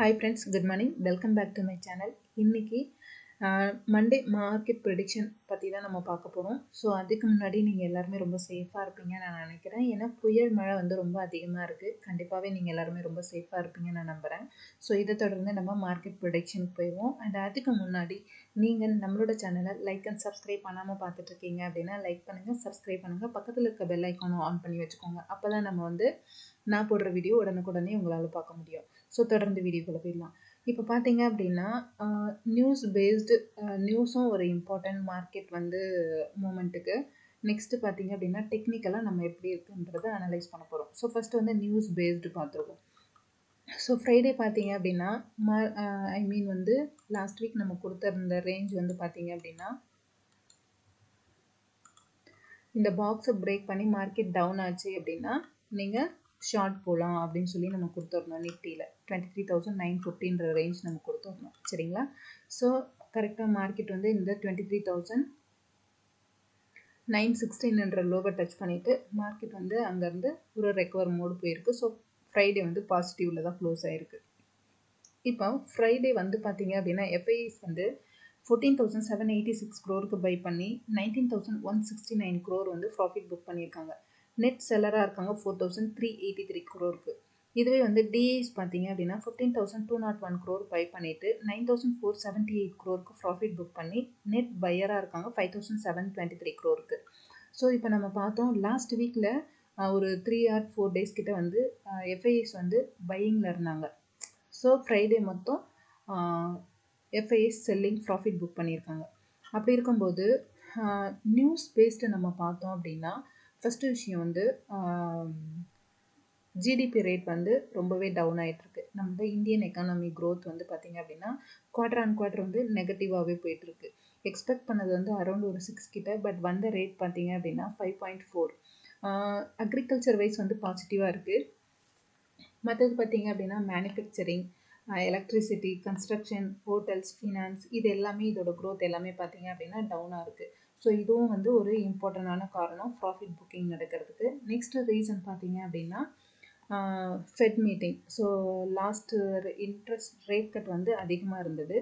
Hi friends good morning welcome back to my channel இன்றைக்கி Monday market prediction பற்றி தான் நம்ம பார்க்க போகிறோம் ஸோ அதுக்கு முன்னாடி நீங்கள் எல்லாருமே ரொம்ப சேஃபாக இருப்பீங்கன்னு நான் நினைக்கிறேன். ஏன்னா புயல் மழை வந்து ரொம்ப அதிகமாக இருக்குது கண்டிப்பாகவே நீங்கள் எல்லாருமே ரொம்ப சேஃபாக இருப்பீங்கன்னு நான் நம்புகிறேன் ஸோ இதை தொடர்ந்து நம்ம மார்க்கெட் ப்ரிடிக்ஷனுக்கு போயிடுவோம். அண்ட் அதுக்கு முன்னாடி நீங்கள் நம்மளோட சேனலை லைக் அண்ட் சப்ஸ்கிரைப் பண்ணாமல் பார்த்துட்ருக்கீங்க அப்படின்னா லைக் பண்ணுங்கள் சப்ஸ்கிரைப் பண்ணுங்கள் பக்கத்தில் இருக்க பெல் ஐக்கானும் ஆன் பண்ணி வச்சுக்கோங்க. அப்போ தான் நம்ம வந்து நான் போடுற வீடியோ உடனுக்குடனே உங்களால் பார்க்க முடியும். ஸோ தொடர்ந்து வீடியோக்குள்ளே போயிடலாம் இப்போ பார்த்தீங்க அப்படின்னா நியூஸ் பேஸ்டு நியூஸும் ஒரு இம்பார்ட்டன்ட் மார்க்கெட் வந்து மூமெண்ட்டுக்கு நெக்ஸ்ட்டு பார்த்தீங்க அப்படின்னா டெக்னிக்கலாக நம்ம எப்படி இருக்குன்றதை அனலைஸ் பண்ண போகிறோம் ஸோ ஃபஸ்ட்டு வந்து நியூஸ் பேஸ்டு பார்த்துருக்கோம் ஸோ ஃப்ரைடே பார்த்தீங்க அப்படின்னா மா ஐ மீன் வந்து லாஸ்ட் வீக் நம்ம கொடுத்துருந்த ரேஞ்ச் வந்து பார்த்தீங்க அப்படின்னா இந்த பாக்ஸை பிரேக் பண்ணி மார்க்கெட் டவுன் ஆச்சு அப்படின்னா நீங்கள் ஷார்ட் போகலாம் அப்படின்னு சொல்லி நம்ம கொடுத்துடணும் நிஃப்டியில் டுவெண்ட்டி த்ரீ தௌசண்ட் நைன் ஃபிஃப்டின்ற ரேஞ்ச் நம்ம கொடுத்துடணும். சரிங்களா? ஸோ கரெக்டாக மார்க்கெட் வந்து இந்த டுவெண்ட்டி த்ரீ தௌசண்ட் நைன் சிக்ஸ்டீன்ன்ற லோவை டச் பண்ணிவிட்டு மார்க்கெட் வந்து அங்கேருந்து ஒரு ரெக்கவர் மோடு போயிருக்கு. ஸோ ஃப்ரைடே வந்து பாசிட்டிவில் தான் க்ளோஸ் ஆகிருக்கு இப்போ ஃப்ரைடே வந்து பார்த்தீங்க அப்படின்னா எஃப்ஐஸ் வந்து fourteen thousand seven eighty six க்ரோருக்கு buy பண்ணி nineteen thousand one sixty nine crore வந்து ப்ராஃபிட் புக் பண்ணியிருக்காங்க. நெட் செல்லராக இருக்காங்க. Four thousand three eighty three குரோருக்கு இதுவே வந்து டிஐஸ் பார்த்தீங்க அப்படின்னா fifteen thousand two nought one crore buy பண்ணிவிட்டு nine thousand four seventy eight க்ரோருக்கு profit book பண்ணி நெட் பையராக இருக்காங்க five thousand seven twenty three க்ரோருக்கு so இப்போ நம்ம பார்த்தோம் லாஸ்ட் வீக்கில் ஒரு த்ரீ ஆர் ஃபோர் டேஸ் கிட்ட வந்து எஃப்ஐஎஸ் வந்து பையிங்கில் இருந்தாங்க. ஸோ ஃப்ரைடே மொத்தம் எஃப்ஐஎஸ் செல்லிங் ப்ராஃபிட் புக் பண்ணியிருக்காங்க. அப்படி இருக்கும்போது நியூஸ் பேஸ்டு நம்ம பார்த்தோம் அப்படின்னா ஃபஸ்ட்டு விஷயம் வந்து ஜிடிபி ரேட் வந்து ரொம்பவே டவுன் ஆகிட்டுருக்கு நம்ம இந்தியன் எக்கானமி க்ரோத் வந்து பார்த்திங்க அப்படின்னா குவார்டர் ஆன் குவார்டர் வந்து நெகட்டிவாகவே போயிட்டுருக்கு. எக்ஸ்பெக்ட் பண்ணது வந்து அரௌண்ட் ஒரு சிக்ஸ் கிட்ட பட் வந்த ரேட் பார்த்திங்க அப்படின்னா five point four agriculture wise வந்து பாசிட்டிவாக இருக்குது மற்றது பார்த்திங்க அப்படின்னா manufacturing electricity construction hotels finance இது எல்லாமே இதோட க்ரோத் எல்லாமே பார்த்திங்க அப்படின்னா டவுனாக இருக்குது ஸோ இதுவும் வந்து ஒரு இம்பார்ட்டண்டான காரணம் ப்ராஃபிட் புக்கிங் நடக்கிறதுக்கு. நெக்ஸ்ட் ரீசன் பார்த்தீங்க அப்படின்னா fed meeting so last interest rate cut வந்து அதிகமாக இருந்தது.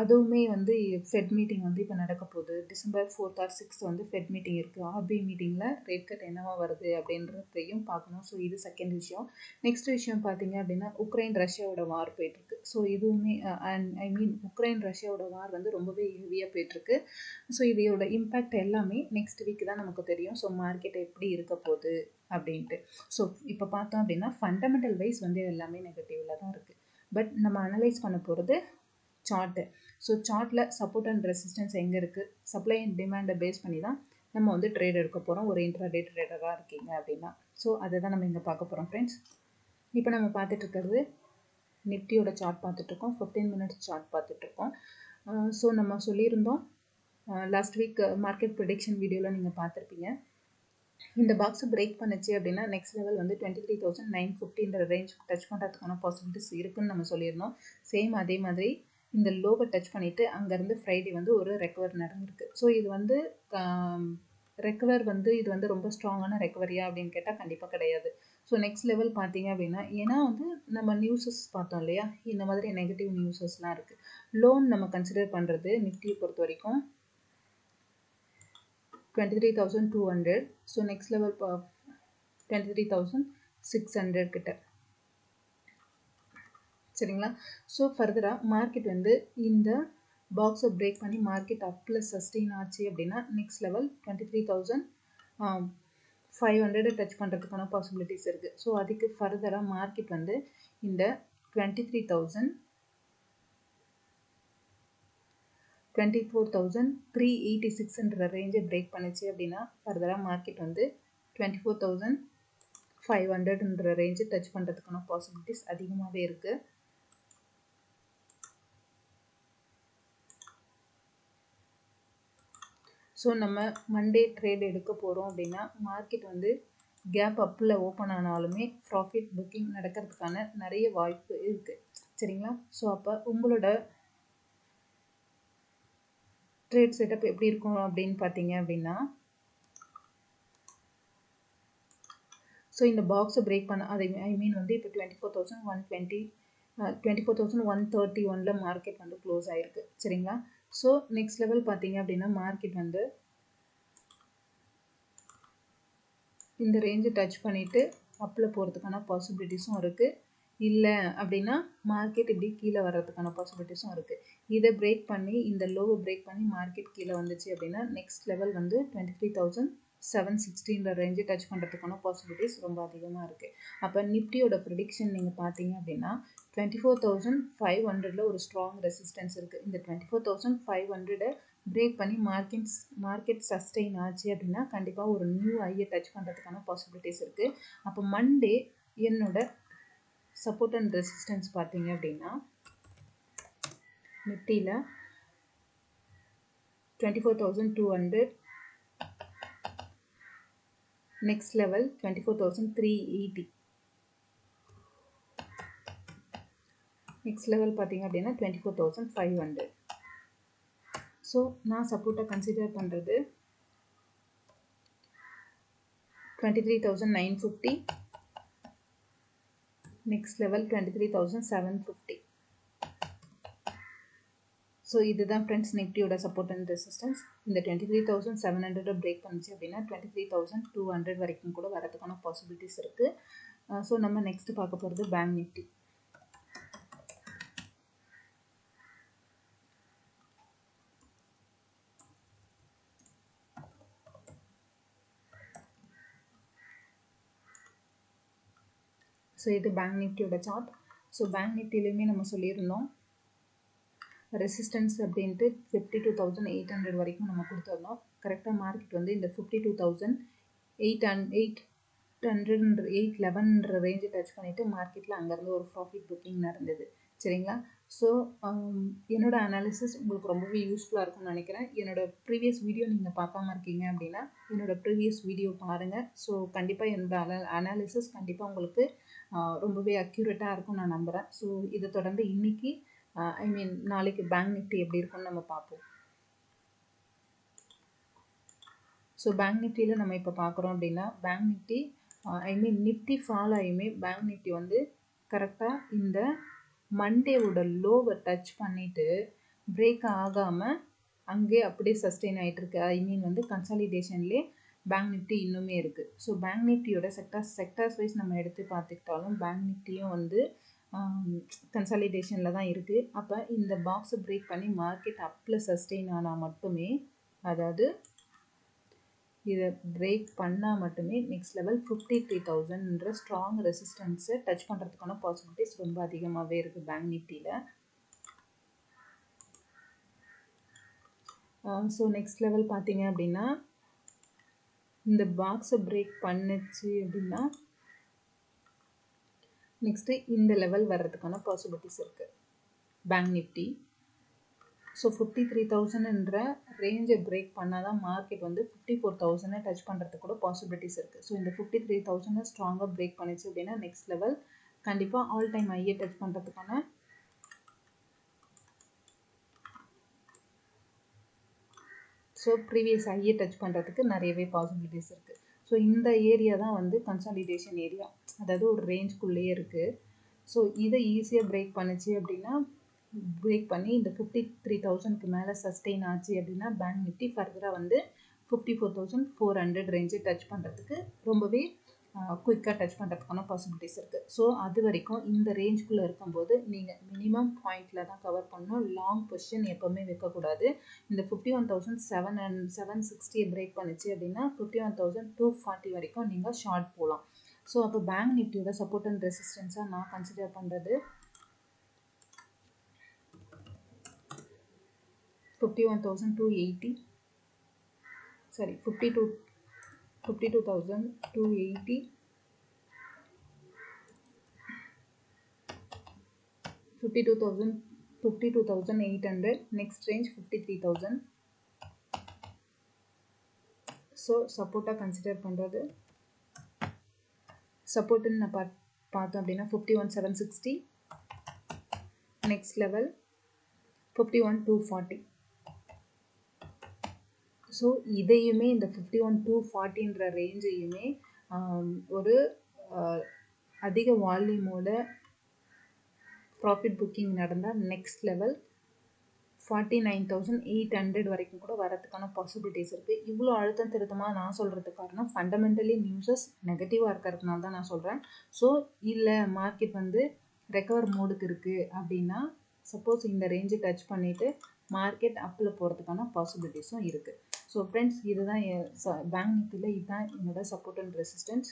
அதுவுமே வந்து ஃபெட் மீட்டிங் வந்து இப்போ நடக்க போகுது. டிசம்பர் ஃபோர்த் ஆர் சிக்ஸ்த் வந்து ஃபெட் மீட்டிங் இருக்குது ஆர்பி மீட்டிங்கில் ரேட் கட் என்னவா வருது அப்படின்றதையும் பார்க்கணும். ஸோ இது செகண்ட் விஷயம். நெக்ஸ்ட் விஷயம் பார்த்தீங்க அப்படின்னா உக்ரைன் ரஷ்யாவோட வார் போயிட்டுருக்கு. ஸோ இதுவுமே அண்ட் ஐ மீன் உக்ரைன் ரஷ்யாவோட வார் வந்து ரொம்பவே ஹெவியாக போயிட்டுருக்கு. ஸோ இதோட இம்பேக்ட் எல்லாமே நெக்ஸ்ட் வீக் தான் நமக்கு தெரியும். ஸோ மார்க்கெட் எப்படி இருக்க போகுது அப்படின்ட்டு. ஸோ இப்போ பார்த்தோம் அப்படின்னா ஃபண்டமெண்டல் வைஸ் வந்து எல்லாமே நெகட்டிவில் தான் இருக்குது பட் நம்ம அனலைஸ் பண்ண போகிறது சார்ட்டு ஸோ சார்ட்டில் சப்போர்ட் அண்ட் ரெசிஸ்டன்ஸ் எங்கே இருக்குது சப்ளை அண்ட் டிமாண்டை பேஸ் பண்ணி தான் நம்ம வந்து ட்ரேட் எடுக்க போகிறோம் ஒரு இன்ட்ராடே ட்ரேடராக இருக்கீங்க அப்படின்னா. ஸோ அதை தான் நம்ம இங்கே பார்க்க போகிறோம் ஃப்ரெண்ட்ஸ் இப்போ நம்ம பார்த்துட்டு இருக்கிறது நிஃப்டியோட சார்ட் பார்த்துட்ருக்கோம் ஃபிஃப்டீன் மினிட்ஸ் சார்ட் பார்த்துட்ருக்கோம் ஸோ நம்ம சொல்லியிருந்தோம். லாஸ்ட் வீக் மார்க்கெட் ப்ரொடிக்ஷன் வீடியோவில் நீங்கள் பார்த்துருப்பீங்க. இந்த பாக்ஸை பிரேக் பண்ணுச்சு அப்படின்னா நெக்ஸ்ட் லெவல் வந்து டுவெண்ட்டி த்ரீ தௌசண்ட் நைன் ஃபிஃப்டின்ற ரேஞ்ச் டச் பண்ணுறதுக்கான பாசிபிலிட்டிஸ் இருக்குன்னு நம்ம சொல்லியிருந்தோம். சேம் அதே மாதிரி இந்த லோவை டச் பண்ணிவிட்டு அங்கேருந்து ஃப்ரைடே வந்து ஒரு ரெக்கவர் நடந்திருக்கு. ஸோ இது வந்து ரெக்கவர் வந்து இது வந்து ரொம்ப ஸ்ட்ராங்கான ரெக்கவரியா அப்படின்னு கேட்டால் கண்டிப்பாக கிடையாது. ஸோ நெக்ஸ்ட் லெவல் பார்த்தீங்க அப்படின்னா ஏன்னா வந்து நம்ம நியூஸஸ் பார்த்தோம் இல்லையா? இந்த மாதிரி நெகட்டிவ் நியூஸஸ்லாம் இருக்குது லோன் நம்ம கன்சிடர் பண்ணுறது நிஃப்டியை பொறுத்த வரைக்கும் twenty three thousand two hundred so next level twenty three thousand six hundred கிட்ட. சரிங்களா? ஸோ ஃபர்தராக மார்க்கெட் வந்து இந்த பாக்ஸை பிரேக் பண்ணி மார்க்கெட் அப்பில் சஸ்டெயின் ஆச்சு அப்படின்னா next level twenty three thousand five hundred touch பண்ணுறதுக்கான பாசிபிலிட்டிஸ் இருக்குது ஸோ அதுக்கு ஃபர்தராக மார்க்கெட் வந்து இந்த twenty three thousand twenty four thousand three eighty சிக்ஸ்ன்ற ரேஞ்சை பிரேக் பண்ணிச்சு அப்படின்னா ஃபர்தராக மார்க்கெட் வந்து டுவெண்ட்டி ஃபோர் தௌசண்ட் ஃபைவ் ஹண்ட்ரட்ன்ற ரேஞ்சை டச் பண்ணுறதுக்கான பாசிபிலிட்டிஸ் அதிகமாகவே இருக்குது ஸோ நம்ம மண்டே ட்ரேட் எடுக்க போகிறோம் அப்படின்னா மார்க்கெட் வந்து கேப் அப்பில் ஓப்பன் ஆனாலுமே ப்ராஃபிட் புக்கிங் நடக்கிறதுக்கான நிறைய வாய்ப்பு இருக்குது சரிங்களா? ஸோ அப்போ உங்களோட ட்ரேட் செட்டப் எப்படி இருக்கும் அப்படின்னு பார்த்தீங்க அப்படின்னா ஸோ இந்த பாக்ஸை பிரேக் பண்ண அதை ஐ மீன் வந்து இப்போ twenty four thousand one twenty twenty four thousand one thirty ஒனில் மார்க்கெட் வந்து க்ளோஸ் ஆகிருக்கு சரிங்களா? ஸோ நெக்ஸ்ட் லெவல் பார்த்தீங்க அப்படின்னா மார்க்கெட் வந்து இந்த ரேஞ்சை டச் பண்ணிவிட்டு அப்பில் போகிறதுக்கான பாசிபிலிட்டிஸும் இருக்குது இல்லை அப்படின்னா மார்க்கெட் இப்படி கீழே வர்றதுக்கான பாசிபிலிட்டிஸும் இருக்குது இதை பிரேக் பண்ணி இந்த லோவை பிரேக் பண்ணி மார்க்கெட் கீழே வந்துச்சு அப்படின்னா நெக்ஸ்ட் லெவல் வந்து டுவெண்ட்டி த்ரீ தௌசண்ட் செவன் சிக்ஸ்டின்ற ரேஞ்சு டச் பண்ணுறதுக்கான பாசிபிலிட்டிஸ் ரொம்ப அதிகமாக இருக்குது அப்போ நிஃப்டியோட ப்ரிடிக்ஷன் நீங்கள் பார்த்தீங்க அப்படின்னா டுவெண்ட்டி ஃபோர் தௌசண்ட் ஃபைவ் ஹண்ட்ரடில் ஒரு ஸ்ட்ராங் ரெசிஸ்டன்ஸ் இருக்குது இந்த டுவெண்ட்டி ஃபோர் தௌசண்ட் ஃபைவ் ஹண்ட்ரடை பிரேக் பண்ணி மார்க்கெட்ஸ் மார்க்கெட் சஸ்டெயின் ஆச்சு அப்படின்னா கண்டிப்பாக ஒரு நியூ ஐயை டச் பண்ணுறதுக்கான பாசிபிலிட்டிஸ் இருக்குது அப்போ மண்டே என்னோட சப்போர்ட் அண்ட் ரெசிஸ்டன்ஸ் பார்த்தீங்க அப்படின்னா நிஃப்டியில் twenty four thousand two hundred next level twenty four thousand three next level பார்த்தீங்க அப்படின்னா twenty four thousand five hundred so நான் சப்போர்ட்டாக கன்சிடர் பண்ணுறது twenty three thousand nine fifty next level twenty three thousand seven fifty so இதுதான் friends நிஃப்டியோட support and resistance இந்த twenty three thousand seven hundred break பண்ணிச்சு அப்படின்னா twenty three thousand two hundred வரைக்கும் கூட வரதுக்கான பாசிபிலிட்டிஸ் இருக்குது ஸோ நம்ம நெக்ஸ்ட் பார்க்க போகிறது பேங்க் நிஃப்டி ஸோ இது பேங்க் நிஃப்டியோட சார்ட் ஸோ பேங்க் நிஃப்டிலையுமே நம்ம சொல்லியிருந்தோம். ரெசிஸ்டன்ஸ் அப்படின்ட்டு fifty two thousand eight hundred வரைக்கும் நம்ம கொடுத்துருந்தோம் கரெக்டாக மார்க்கெட் வந்து இந்த fifty two thousand eight and eight ஹண்ட்ரட்ன்ற eight லெவன்ற ரேஞ்சை டச் பண்ணிவிட்டு மார்க்கெட்டில் அங்கேருந்து ஒரு ப்ராஃபிட் புக்கிங் நடந்தது. சரிங்களா? ஸோ um, என்னோட அனாலிசிஸ் உங்களுக்கு ரொம்பவே யூஸ்ஃபுல்லாக இருக்கும்னு நினைக்கிறேன். என்னோட ப்ரீவியஸ் வீடியோ நீங்கள் பார்க்காம இருக்கீங்க அப்படின்னா என்னோட ப்ரீவியஸ் வீடியோ பாருங்கள் ஸோ கண்டிப்பாக என்னோட அன அனாலிசிஸ் கண்டிப்பாக உங்களுக்கு ரொம்பவே அக்யூரேட்டாக இருக்கும் நான் நம்புகிறேன் ஸோ இதை தொடர்ந்து இன்னைக்கு ஐ மீன் நாளைக்கு பேங்க் நிஃப்டி எப்படி இருக்கும்னு நம்ம பார்ப்போம். ஸோ பேங்க் நிஃப்டியில் நம்ம இப்போ பார்க்குறோம் அப்படின்னா bank Nifty I mean Nifty fall ஆகியுமே bank Nifty வந்து கரெக்டாக இந்த மண்டேவோட லோவை டச் பண்ணிவிட்டு பிரேக் ஆகாமல் அங்கே அப்படியே சஸ்டெயின் ஆகிட்டுருக்கு ஐ மீன் வந்து கன்சாலிடேஷன்லேயே பேங்க் நிஃப்டி இன்னுமே இருக்குது ஸோ பேங்க் நிஃப்டியோட செக்டார்ஸ் செக்டார்ஸ் வைஸ் நம்ம எடுத்து பார்த்துக்கிட்டாலும் பேங்க் நிஃப்டியும் வந்து கன்சாலிடேஷனில் தான் இருக்குது அப்போ இந்த பாக்ஸை பிரேக் பண்ணி மார்க்கெட் அப்பில் சஸ்டெயின் ஆனால் மட்டுமே அதாவது இதை பிரேக் பண்ணால் மட்டுமே நெக்ஸ்ட் லெவல் ஃபிஃப்டி த்ரீ தௌசண்ட்ன்ற ஸ்ட்ராங் ரெசிஸ்டன்ஸை டச் பண்ணுறதுக்கான பாசிபிலிட்டிஸ் ரொம்ப அதிகமாகவே இருக்குது பேங்க் நிஃப்டியில் ஸோ நெக்ஸ்ட் லெவல் பார்த்தீங்க அப்படின்னா இந்த பாக்ஸை பிரேக் பண்ணுச்சு அப்படின்னா நெக்ஸ்ட்டு இந்த லெவல் வர்றதுக்கான பாசிபிலிட்டிஸ் இருக்குது bank Nifty so fifty three தௌசண்ட்ன்ற ரேஞ்சை பிரேக் பண்ணால் தான் மார்க்கெட் வந்து ஃபிஃப்டி ஃபோர் தௌசண்டை டச் பண்ணுறதுக்கு கூட பாசிபிலிட்டிஸ் இருக்குது ஸோ இந்த ஃபிஃப்டி த்ரீ தௌசண்டை ஸ்ட்ராங்காக பிரேக் பண்ணிச்சு அப்படின்னா நெக்ஸ்ட் லெவல் கண்டிப்பாக ஆல் டைம் ஐயை டச் பண்ணுறதுக்கான ஸோ ப்ரீவியஸ் ஐயை டச் பண்ணுறதுக்கு நிறையவே பாசிபிலிட்டிஸ் இருக்குது ஸோ இந்த ஏரியா தான் வந்து கன்சாலிடேஷன் ஏரியா அதாவது ஒரு ரேஞ்ச்குள்ளேயே இருக்குது ஸோ இதை ஈஸியாக பிரேக் பண்ணுச்சு அப்படின்னா பிரேக் பண்ணி இந்த ஃபிஃப்டி த்ரீ தௌசண்ட்க்கு மேலே சஸ்டெயின் ஆச்சு அப்படின்னா பேங்க் நிஃப்டி ஃபர்தராக வந்து fifty four thousand four hundred ரேஞ்சை touch பண்ணுறதுக்கு ரொம்பவே குயிக்காக டச் பண்ணுறதுக்கான பாசிபிலிட்டிஸ் இருக்குது ஸோ அது வரைக்கும் இந்த ரேஞ்சுக்குள்ளே இருக்கும்போது நீங்கள் மினிமம் பாயிண்டில் தான் கவர் பண்ணணும். லாங் பொசிஷன் எப்போவுமே வைக்கக்கூடாது. இந்த fifty one thousand seven and seven சிக்ஸ்டியை break பண்ணிச்சு அப்படின்னா fifty one thousand two forty வரைக்கும் நீங்கள் ஷார்ட் போகலாம் ஸோ அப்போ பேங்க் நிஃப்டியோட சப்போர்ட் அண்ட் ரெசிஸ்டன்ஸாக நான் கன்சிடர் பண்ணுறது fifty one thousand two eighty sorry fifty two fifty two thousand two eighty fifty two thousand fifty two thousand eight hundred next range fifty three thousand so சப்போர்ட்டாக consider பண்ணுறது சப்போர்ட்டுன்னு நான் பார்த்து பார்த்தோம் அப்படின்னா fifty one seven sixty next level fifty one two forty so இதையுமே இந்த fifty one two ஃபார்ட்டின்ற ரேஞ்சையுமே ஒரு அதிக வால்யூமோட ப்ராஃபிட் புக்கிங் நடந்தால் next level forty nine thousand eight hundred வரைக்கும் கூட வரதுக்கான பாசிபிலிட்டிஸ் இருக்குது இவ்வளோ அழுத்தம் திருத்தமாக நான் சொல்கிறதுக்கு காரணம் ஃபண்டமெண்டலி நியூஸஸ் நெகட்டிவாக இருக்கிறதுனால தான் நான் சொல்கிறேன் ஸோ இல்லை மார்க்கெட் வந்து ரெக்கவர் மோடுக்கு இருக்குது அப்படின்னா சப்போஸ் இந்த ரேஞ்சை டச் பண்ணிவிட்டு மார்க்கெட் அப்பில் போகிறதுக்கான பாசிபிலிட்டிஸும் இருக்குது ஸோ ஃப்ரெண்ட்ஸ் இதுதான் பேங்க் நிஃப்டியில் இதுதான் என்னோட support and resistance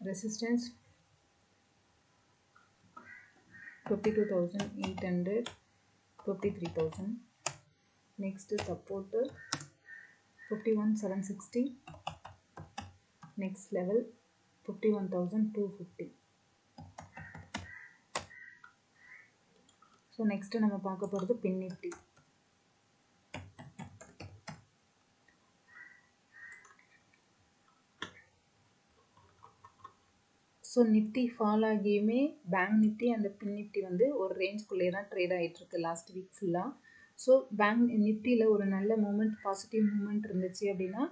resistance fifty two thousand eight hundred fifty three thousand next support fifty one seven sixty next level fifty one thousand two 51250 so next நம்ம பார்க்க போகிறது Fin Nifty so Nifty fall ஆகியுமே bank Nifty அந்த Fin Nifty வந்து ஒரு ரேஞ்ச்குள்ளே தான் trade ஆகிட்டுருக்கு last week ஃபுல்லாக ஸோ பேங்க் நிஃப்டியில் ஒரு நல்ல மூமெண்ட் பாசிட்டிவ் மூமெண்ட் இருந்துச்சு அப்படின்னா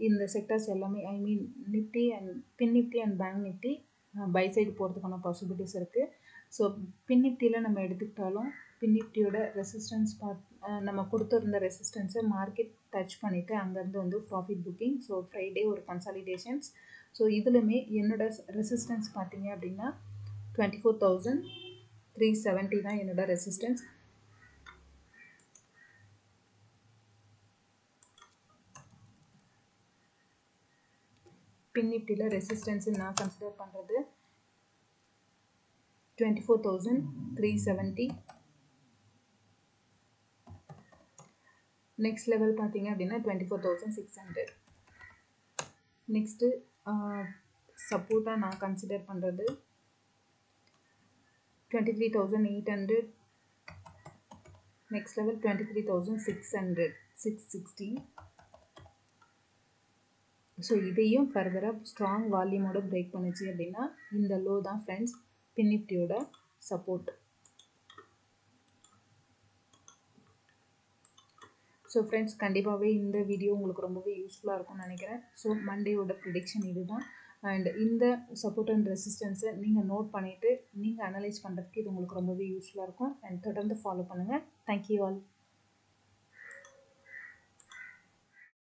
இந்த செக்டர்ஸ் எல்லாமே I mean Nifty and Fin Nifty and bank Nifty buy side போகிறதுக்கான பாசிபிலிட்டிஸ் இருக்குது ஸோ பின்னிட்டியில் நம்ம எடுத்துக்கிட்டாலும் பின்னிட்டியோட ரெசிஸ்டன்ஸ் பார்ட் நம்ம கொடுத்துருந்த ரெசிஸ்டன்ஸை மார்க்கெட் டச் பண்ணிவிட்டு அங்கேருந்து வந்து ப்ராஃபிட் புக்கிங் ஸோ ஃப்ரைடே ஒரு கன்சாலிடேஷன்ஸ் ஸோ இதுலையுமே என்னோட ரெசிஸ்டன்ஸ் பார்த்தீங்க அப்படின்னா twenty four thousand three seventy தான் என்னோட ரெசிஸ்டன்ஸ் பின் நிஃப்டியில் நான் கன்சிடர் பண்ணுறது twenty four thousand three seventy next level பார்த்தீங்க அப்படின்னா twenty four thousand six hundred next சப்போர்ட்டாக நான் கன்சிடர் பண்ணுறது twenty three thousand eight hundred next level twenty three thousand six hundred six sixty so இதையும் ஃபர்தராக ஸ்ட்ராங் வால்யூமோட பிரேக் பண்ணுச்சு அப்படின்னா இந்த லோ தான் ஃப்ரெண்ட்ஸ் பின்னிப்டியோட சப்போர்ட் ஸோ ஃப்ரெண்ட்ஸ் கண்டிப்பாகவே இந்த வீடியோ உங்களுக்கு ரொம்பவே யூஸ்ஃபுல்லாக இருக்கும்னு நினைக்கிறேன். ஸோ மண்டேயோட ப்ரிடிக்ஷன் இதுதான். அண்ட் இந்த சப்போர்ட் அண்ட் ரெசிஸ்டன்ஸை நீங்கள் நோட் பண்ணிவிட்டு நீங்கள் அனலைஸ் பண்ணுறதுக்கு இது உங்களுக்கு ரொம்பவே யூஸ்ஃபுல்லாக இருக்கும். அண்ட் தொடர்ந்து ஃபாலோ பண்ணுங்கள் தேங்க்யூ ஆல்